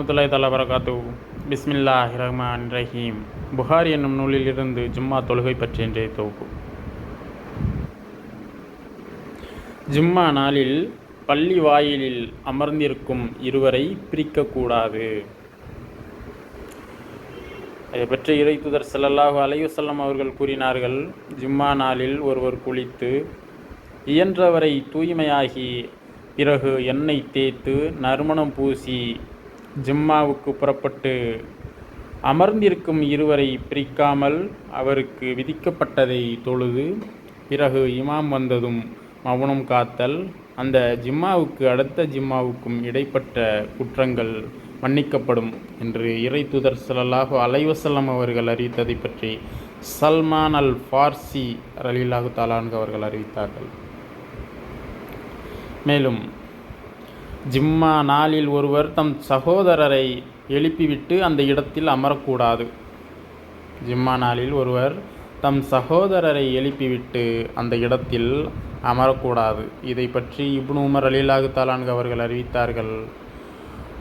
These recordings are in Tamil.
ரஹமத்துல்லாய் தலா வரகாத்து பிஸ்மில்லா ரஹ்மான் ரஹீம். புகார் என்னும் நூலில் இருந்து ஜும்மா தொழுகை பற்றி இன்றைய தொகுப்பு. ஜும்மா நாளில் பள்ளி வாயிலில் அமர்ந்திருக்கும் இருவரை பிரிக்கக்கூடாது. அதை பற்றி இறைத்துதர் ஸல்லல்லாஹு அலையுசல்லம் அவர்கள் கூறினார்கள் ஜும்மா நாளில் ஒருவர் குளித்து இயன்றவரை தூய்மையாகி பிறகு எண்ணெய் தேய்த்து நறுமணம் பூசி ஜிம்மாவுக்கு புறப்பட்டு அமர்ந்திருக்கும் இருவரை பிரிக்காமல் அவருக்கு விதிக்கப்பட்டதை தொழுது பிறகு இமாம் வந்ததும் மௌனம் காத்தல். அந்த ஜிம்மாவுக்கு அடுத்த ஜிம்மாவுக்கும் இடைப்பட்ட குற்றங்கள் மன்னிக்கப்படும் என்று இறை தூதர் ஸல்லல்லாஹு அலைவசல்லம் அவர்கள் அறிவித்ததை பற்றி சல்மான் அல் ஃபார்சி ரலீலாஹு தாலான்கு அவர்கள் அறிவித்தார்கள். மேலும் ஜிம்மா நாளில் ஒருவர் தம் சகோதரரை எழுப்பிவிட்டு அந்த இடத்தில் அமரக்கூடாது. ஜிம்மா நாளில் ஒருவர் தம் சகோதரரை எழுப்பிவிட்டு அந்த இடத்தில் அமரக்கூடாது. இதை பற்றி இப்னு உமர் அலிலாகு தாலான்கு அவர்கள் அறிவித்தார்கள்.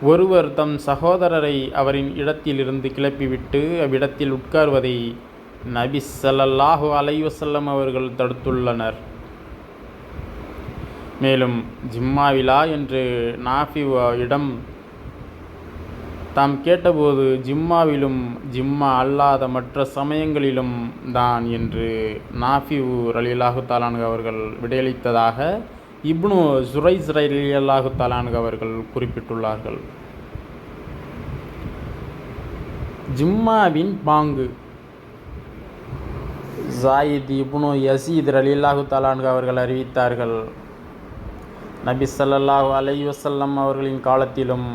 ஒருவர் தம் சகோதரரை அவரின் இடத்திலிருந்து கிளப்பிவிட்டு அவ்விடத்தில் உட்கார்வதை நபி சல்லல்லாஹு அலைவசல்லம் அவர்கள் தடுத்துள்ளனர். மேலும் ஜிம்மாவிலா என்று நாஃபி இடம். தாம் கேட்டபோது ஜிம்மாவிலும் ஜிம்மா அல்லாத மற்ற சமயங்களிலும் தான் என்று நாஃபிவு ரலிலாஹு தாலானு அவர்கள் விடையளித்ததாக இப்னு ஜுரைஸ் ரலியல்லாஹு தாலானு அவர்கள் குறிப்பிட்டுள்ளார்கள். ஜிம்மாவின் பாங்கு. ஜாயித் இப்னு யசீத் ரலில்லாஹு தாலானு அவர்கள் அறிவித்தார்கள். நபி சல்லல்லாஹு அலைஹி வசல்லம் அவர்களின் காலத்திலும்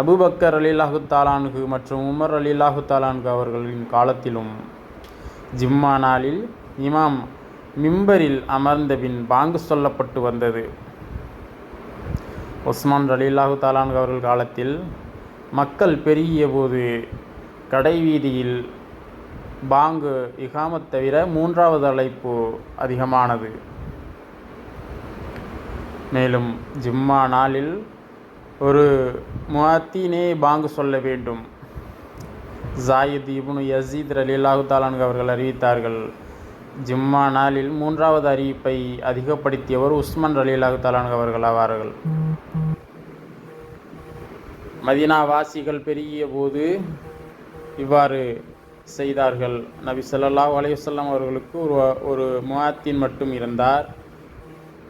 அபுபக்கர் அலிலாஹு தாலான்கு மற்றும் உமர் அலிலாஹு தாலான்கு அவர்களின் காலத்திலும் ஜிம்மா நாளில் இமாம் மிம்பரில் அமர்ந்த பின் பாங்கு சொல்லப்பட்டு வந்தது. உஸ்மான் அலிலாஹு தாலான்கு அவர்கள் காலத்தில் மக்கள் பெருகிய போது கடைவீதியில் பாங்கு இகாமத் தவிர மூன்றாவது அழைப்பு அதிகமானது. மேலும் ஜிம்மா நாளில் ஒரு முஅத்தீனே பாங்கு சொல்ல வேண்டும். ஜாயித் இப்னு யசீத் ரலிலாஹு தாலான்கு அவர்கள் அறிவித்தார்கள் ஜிம்மா நாளில் மூன்றாவது அறிவிப்பை அதிகப்படுத்தியவர் உஸ்மான் ரலிலாஹு தாலான்கு அவர்கள் ஆவார்கள். மதினா வாசிகள் பெருகிய போது இவ்வாறு செய்தார்கள். நபி ஸல்லல்லாஹு அலையுசல்லாம் அவர்களுக்கு ஒரு ஒரு முஅத்தின் மட்டும் இருந்தார்.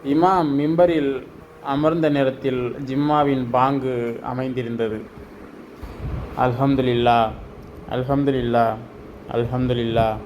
இமாம் மிம்பரில் அமர்ந்த நேரத்தில் ஜிம்மாவின் பாங்கு அமைந்திருந்தது. அல்ஹம்துலில்லா அல்ஹம்துலில்லா அல்ஹம்துலில்லா